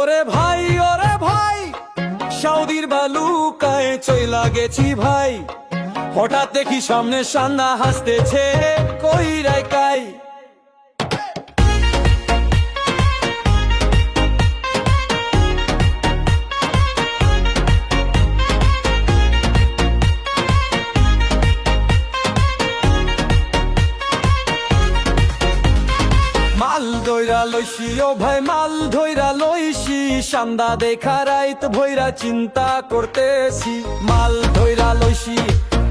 ওরে ভাই ওরে ভাই সৌদির বালুকায় চইলা গেছি ভাই। হঠাৎ দেখি সামনে সান্না হাসতেছে। ধইরা লইছি, ও ভাই মাল ধইরা লইছি। সান্দা দেখা রাইত ভইরা চিন্তা করতেছি। মাল ধইরা লইছি,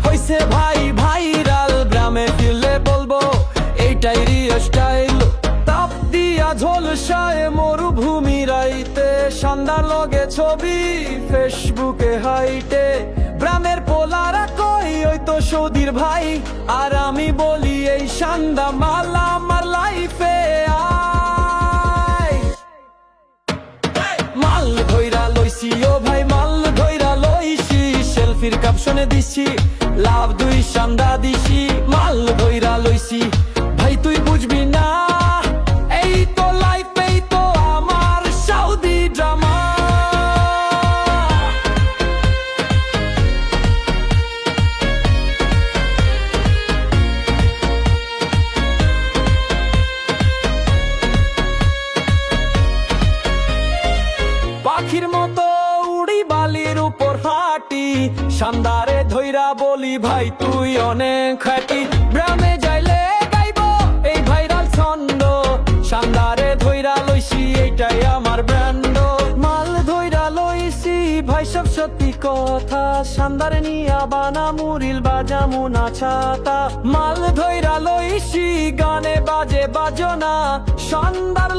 হইছে ভাই ভাইরাল। গ্রামে ফিরলে বলব, এইটাই রিয়া স্টাইল তাপ দিয়া ঝলসায় মরুভূমি রাইতে। সান্দার লগে ছবি ফেসবুকে হাইটে। গ্রামের পোলারা কই, ওই তো সৌদির ভাই। আর আমি বলি, এই সান্দা মালা ক্যাপশনে দিছি, লাভ দুই সান্দা দিছি, মাল ধইরা লইছি। ভাই, তুই বুঝবি না পাখির মতো উড়ি বালির উপর হাঁটি সান্দারে ধইরা বলি, ভাই, তুই অনেক খাটি। গ্রামে যাইলে গাইব এই ভাইরাল ছন্দ। সান্দারে ধইরা লইছি, এইটাই আমার ব্র্যান্ড। মাল ধইরা লইছি, ভাই, সব সত্যি কথা। সান্দারে নিয়া বানা মুরিল বাজামু না ছাতা মাল ধইরা লইছি, গানে বাজে বাজনা। সান্দার